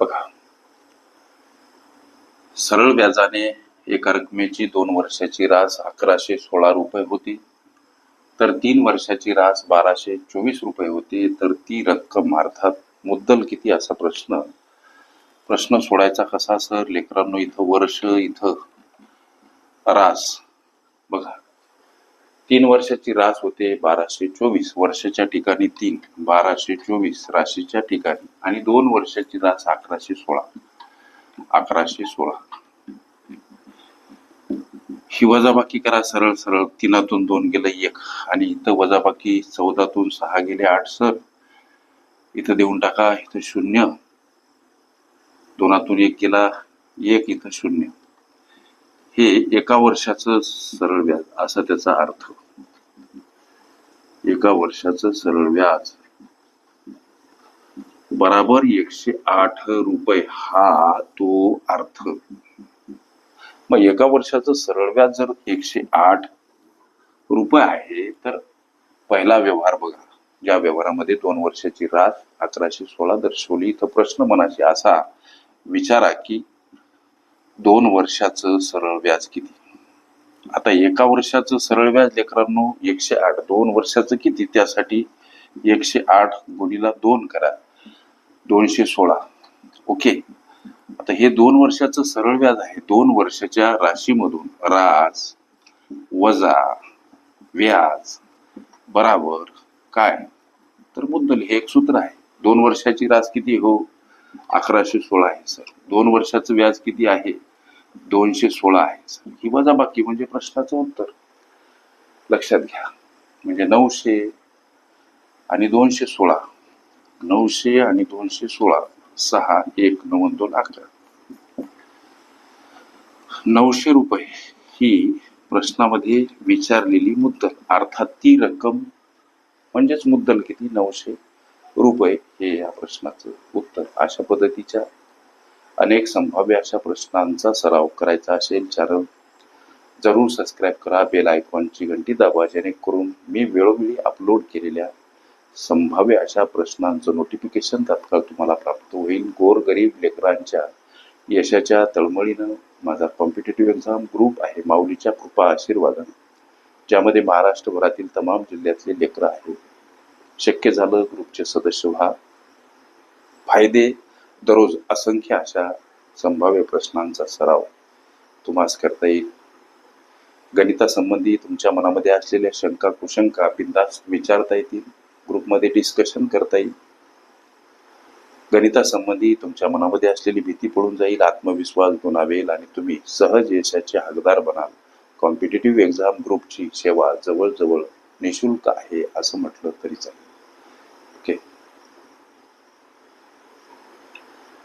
बघा. सरळ व्याजाने एका रकमेची दोन वर्षाची रास अकराशे सोळा रुपये होती. तर तीन वर्षाची रास बाराशे चोवीस रुपये होती. तर ती रक्कम अर्थात मुद्दल किती असा प्रश्न? प्रश्न सोडायचा कसा सर? लेकरांनो इथं वर्ष इथं रास. बघा. तीन वर्षाची रास होते बाराशे चोवीस वर्षाच्या ठिकाणी तीन बाराशे चोवीस राशीच्या ठिकाणी आणि दोन वर्षाची रास अकराशे सोळा. अकराशे सोळा. ही वजाबाकी करा सरळ सरळ. तीनातून दोन गेलं एक आणि इथं वजाबाकी चौदातून सहा गेले आठ सर इथं देऊन टाका इथं शून्य. दोनातून एक गेला एक इथं शून्य. हे एका वर्षाचं सरळ व्याज असा त्याचा अर्थ. एका वर्षाचं सरळ व्याज. बराबर एकशे आठ रुपये हा तो अर्थ. मग एका वर्षाचं सरळ व्याज जर एकशे आठ रुपये आहे तर पहिला व्यवहार बघा. ज्या व्यवहारामध्ये दोन वर्षाची रात अकराशे सोळा दर्शवली तर प्रश्न मनाशी असा. विचारा की दोन वर्षाचं सरळ व्याज किती? आता एका वर्षाचं सरळ व्याज लेकरांनो एकशे आठ दोन वर्षाचं किती? त्यासाठी एकशे आठ गुणीला दोन करा. दोनशे सोळा. ओके. आता हे दोन वर्षाचं सरळ व्याज आहे. दोन वर्षाच्या राशीमधून रास वजा व्याज बराबर काय? तर मुद्दल हे एक सूत्र आहे. दोन वर्षाची रास किती हो? अकराशे सोळा आहे सर. दोन वर्षाचं व्याज किती आहे? दोनशे सोळा आहे. ही वजा बाकी म्हणजे प्रश्नाचं उत्तर. लक्षात घ्या. म्हणजे नऊशे आणि दोनशे सोळा. नऊशे आणि दोनशे सोळा. सहा एक नऊ दोन अकरा. नऊशे रुपये ही प्रश्नामध्ये विचारलेली मुद्दल. अर्थात ती रक्कम म्हणजेच मुद्दल किती? नऊशे रुपये हे या प्रश्नाचं उत्तर. अशा पद्धतीच्या अनेक संभाव्य अशा प्रश्नांचा सराव करायचा असेल चॅनल जरूर सबस्क्राईब करा बेल आयकॉनची घंटी दाबा जेणेकरून मी वेळोवेळी अपलोड केलेल्या संभाव्य अशा प्रश्नांचं नोटिफिकेशन तात्काळ तुम्हाला प्राप्त होईल. गोरगरीब लेकरांच्या यशाच्या तळमळीनं माझा कॉम्पिटेटिव्ह एक्झाम ग्रुप आहे. माऊलीच्या कृपा आशीर्वादानं. ज्यामध्ये महाराष्ट्रभरातील तमाम जिल्ह्यातले लेकरं आहेत. शक्य झालं ग्रुपचे सदस्य व्हा. फायदे दररोज असंख्य अशा संभाव्य प्रश्नांचा सराव तुम्हास करता येईल. गणितासंबंधी तुमच्या मनामध्ये असलेल्या शंका कुशंका बिंदास विचारता येतील. ग्रुपमध्ये डिस्कशन करता येईल. गणितासंबंधी तुमच्या मनामध्ये असलेली भीती पडून जाईल आत्मविश्वास गुणावेल आणि तुम्ही सहज यशाचे हकदार बनाल. कॉम्पिटेटिव्ह एक्झाम ग्रुपची सेवा जवळजवळ निशुल्क आहे असं म्हटलं तरी चालेल ओके